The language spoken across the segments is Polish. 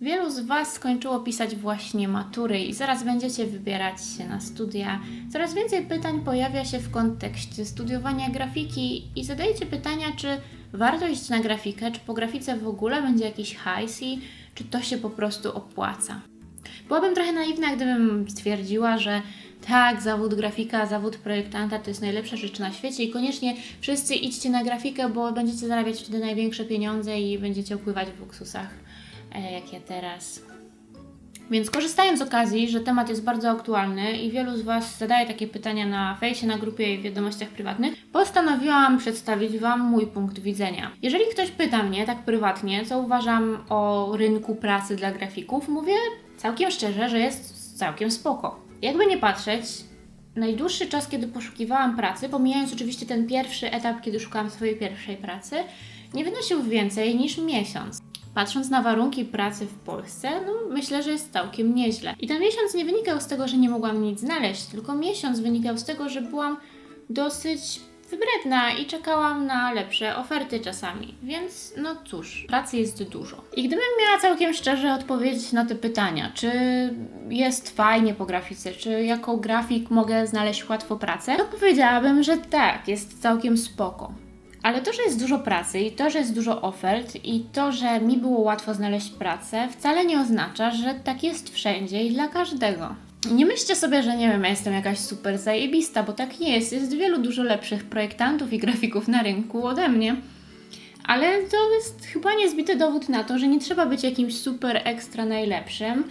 Wielu z Was skończyło pisać właśnie matury i zaraz będziecie wybierać się na studia. Coraz więcej pytań pojawia się w kontekście studiowania grafiki i zadajecie pytania, czy warto iść na grafikę, czy po grafice w ogóle będzie jakiś hajs i czy to się po prostu opłaca. Byłabym trochę naiwna, gdybym stwierdziła, że tak, zawód grafika, zawód projektanta to jest najlepsza rzecz na świecie i koniecznie wszyscy idźcie na grafikę, bo będziecie zarabiać wtedy największe pieniądze i będziecie opływać w luksusach, jak ja teraz. Więc korzystając z okazji, że temat jest bardzo aktualny i wielu z Was zadaje takie pytania na fejsie, na grupie i w wiadomościach prywatnych, postanowiłam przedstawić Wam mój punkt widzenia. Jeżeli ktoś pyta mnie tak prywatnie, co uważam o rynku pracy dla grafików, mówię całkiem szczerze, że jest całkiem spoko. Jakby nie patrzeć, najdłuższy czas, kiedy poszukiwałam pracy, pomijając oczywiście ten pierwszy etap, kiedy szukałam swojej pierwszej pracy, nie wynosił więcej niż miesiąc. Patrząc na warunki pracy w Polsce, no myślę, że jest całkiem nieźle. I ten miesiąc nie wynikał z tego, że nie mogłam nic znaleźć, tylko miesiąc wynikał z tego, że byłam dosyć wybredna i czekałam na lepsze oferty czasami. Więc no cóż, pracy jest dużo. I gdybym miała całkiem szczerze odpowiedzieć na te pytania, czy jest fajnie po grafice, czy jako grafik mogę znaleźć łatwo pracę, to powiedziałabym, że tak, jest całkiem spoko. Ale to, że jest dużo pracy i to, że jest dużo ofert i to, że mi było łatwo znaleźć pracę, wcale nie oznacza, że tak jest wszędzie i dla każdego. Nie myślcie sobie, że nie wiem, ja jestem jakaś super zajebista, bo tak nie jest. Jest wielu dużo lepszych projektantów i grafików na rynku ode mnie. Ale to jest chyba niezbity dowód na to, że nie trzeba być jakimś super ekstra najlepszym,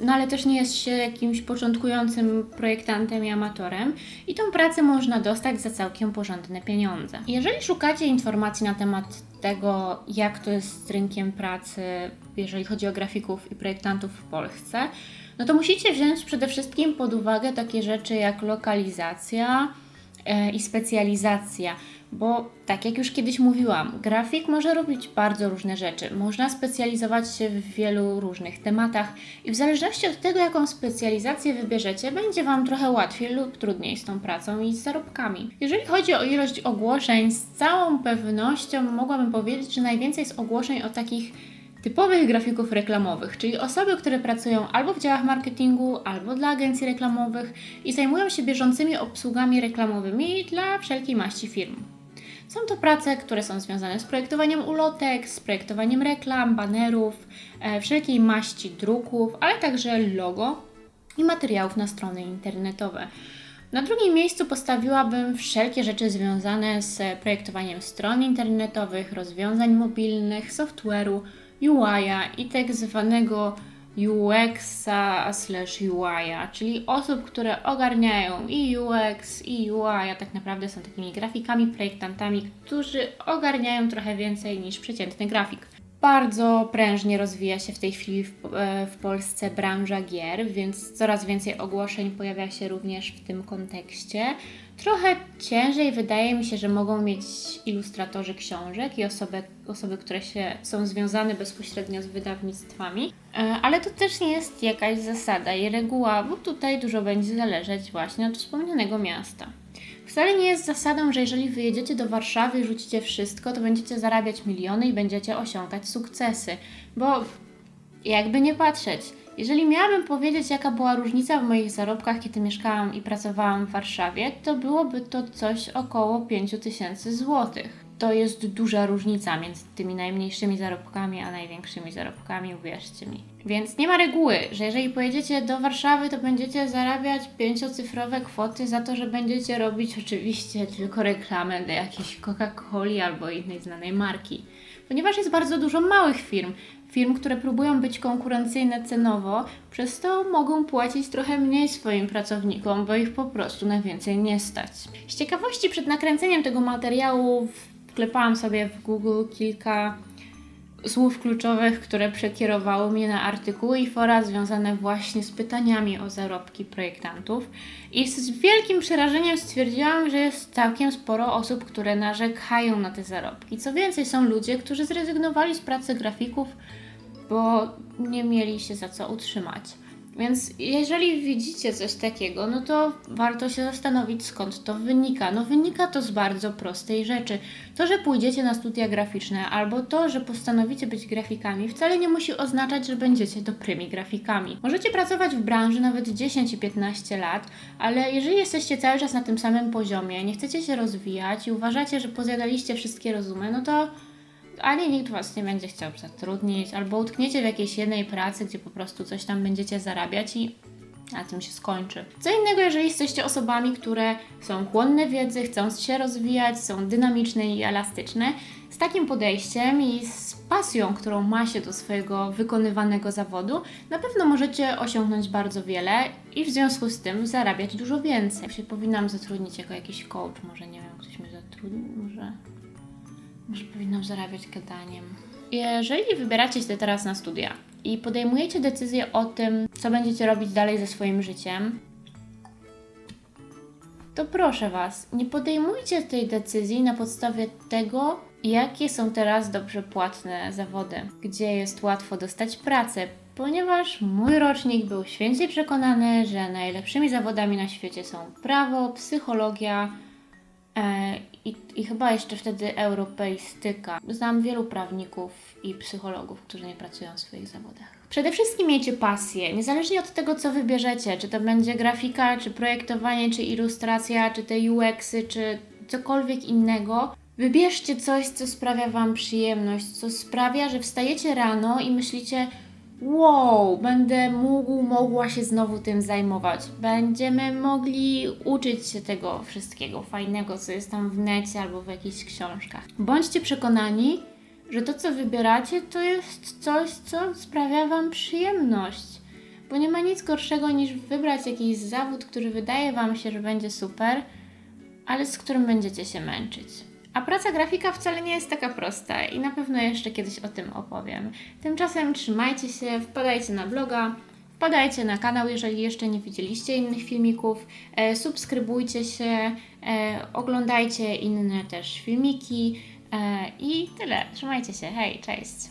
no ale też nie jest się jakimś początkującym projektantem i amatorem i tą pracę można dostać za całkiem porządne pieniądze. Jeżeli szukacie informacji na temat tego, jak to jest z rynkiem pracy, jeżeli chodzi o grafików i projektantów w Polsce, no to musicie wziąć przede wszystkim pod uwagę takie rzeczy jak lokalizacja, i specjalizacja, bo tak jak już kiedyś mówiłam, grafik może robić bardzo różne rzeczy. Można specjalizować się w wielu różnych tematach i w zależności od tego, jaką specjalizację wybierzecie, będzie Wam trochę łatwiej lub trudniej z tą pracą i z zarobkami. Jeżeli chodzi o ilość ogłoszeń, z całą pewnością mogłabym powiedzieć, że najwięcej jest ogłoszeń o takich typowych grafików reklamowych, czyli osoby, które pracują albo w działach marketingu, albo dla agencji reklamowych i zajmują się bieżącymi obsługami reklamowymi dla wszelkiej maści firm. Są to prace, które są związane z projektowaniem ulotek, z projektowaniem reklam, banerów, e, wszelkiej maści druków, ale także logo i materiałów na strony internetowe. Na drugim miejscu postawiłabym wszelkie rzeczy związane z projektowaniem stron internetowych, rozwiązań mobilnych, software'u, UI-a i tak zwanego UX-a slash UI-a, czyli osób, które ogarniają i UX, i UI, a tak naprawdę są takimi grafikami, projektantami, którzy ogarniają trochę więcej niż przeciętny grafik. Bardzo prężnie rozwija się w tej chwili w, e, w Polsce branża gier, więc coraz więcej ogłoszeń pojawia się również w tym kontekście. Trochę ciężej wydaje mi się, że mogą mieć ilustratorzy książek i osoby, osoby które się, są związane bezpośrednio z wydawnictwami, E, ale to też nie jest jakaś zasada i reguła, bo tutaj dużo będzie zależeć właśnie od wspomnianego miasta. Wcale nie jest zasadą, że jeżeli wyjedziecie do Warszawy i rzucicie wszystko, to będziecie zarabiać miliony i będziecie osiągać sukcesy, bo jakby nie patrzeć, jeżeli miałabym powiedzieć, jaka była różnica w moich zarobkach, kiedy mieszkałam i pracowałam w Warszawie, to byłoby to coś około 5000 złotych. To jest duża różnica między tymi najmniejszymi zarobkami a największymi zarobkami, uwierzcie mi. Więc nie ma reguły, że jeżeli pojedziecie do Warszawy, to będziecie zarabiać pięciocyfrowe kwoty za to, że będziecie robić oczywiście tylko reklamę dla jakiejś Coca-Coli albo innej znanej marki. Ponieważ jest bardzo dużo małych firm, firm, które próbują być konkurencyjne cenowo, przez to mogą płacić trochę mniej swoim pracownikom, bo ich po prostu na więcej nie stać. Z ciekawości przed nakręceniem tego materiału wklepałam sobie w Google kilka słów kluczowych, które przekierowały mnie na artykuły i fora związane właśnie z pytaniami o zarobki projektantów. I z wielkim przerażeniem stwierdziłam, że jest całkiem sporo osób, które narzekają na te zarobki. Co więcej, są ludzie, którzy zrezygnowali z pracy grafików, bo nie mieli się za co utrzymać. Więc jeżeli widzicie coś takiego, no to warto się zastanowić skąd to wynika. No wynika to z bardzo prostej rzeczy. To, że pójdziecie na studia graficzne albo to, że postanowicie być grafikami, wcale nie musi oznaczać, że będziecie dobrymi grafikami. Możecie pracować w branży nawet 10 i 15 lat, ale jeżeli jesteście cały czas na tym samym poziomie, nie chcecie się rozwijać i uważacie, że pozjadaliście wszystkie rozumy, no to ani nikt Was nie będzie chciał zatrudnić, albo utkniecie w jakiejś jednej pracy, gdzie po prostu coś tam będziecie zarabiać i na tym się skończy. Co innego, jeżeli jesteście osobami, które są chłonne wiedzy, chcą się rozwijać, są dynamiczne i elastyczne. Z takim podejściem i z pasją, którą ma się do swojego wykonywanego zawodu, na pewno możecie osiągnąć bardzo wiele i w związku z tym zarabiać dużo więcej. Się powinnam zatrudnić jako jakiś coach, może nie wiem, ktoś mnie zatrudni, może może powinnam zarabiać gadaniem. Jeżeli wybieracie się teraz na studia i podejmujecie decyzję o tym, co będziecie robić dalej ze swoim życiem, to proszę Was, nie podejmujcie tej decyzji na podstawie tego, jakie są teraz dobrze płatne zawody, gdzie jest łatwo dostać pracę, ponieważ mój rocznik był święcie przekonany, że najlepszymi zawodami na świecie są prawo, psychologia, I, I chyba jeszcze wtedy europeistyka. Znam wielu prawników i psychologów, którzy nie pracują w swoich zawodach. Przede wszystkim miejcie pasję, niezależnie od tego, co wybierzecie, czy to będzie grafika, czy projektowanie, czy ilustracja, czy te UX-y, czy cokolwiek innego. Wybierzcie coś, co sprawia Wam przyjemność, co sprawia, że wstajecie rano i myślicie, wow, będę mógł, mogła się znowu tym zajmować. Będziemy mogli uczyć się tego wszystkiego fajnego, co jest tam w necie albo w jakichś książkach. Bądźcie przekonani, że to, co wybieracie, to jest coś, co sprawia Wam przyjemność. Bo nie ma nic gorszego niż wybrać jakiś zawód, który wydaje Wam się, że będzie super, ale z którym będziecie się męczyć. A praca grafika wcale nie jest taka prosta i na pewno jeszcze kiedyś o tym opowiem. Tymczasem trzymajcie się, wpadajcie na bloga, wpadajcie na kanał, jeżeli jeszcze nie widzieliście innych filmików, e, subskrybujcie się, e, oglądajcie inne też filmiki e, i tyle. Trzymajcie się, hej, cześć!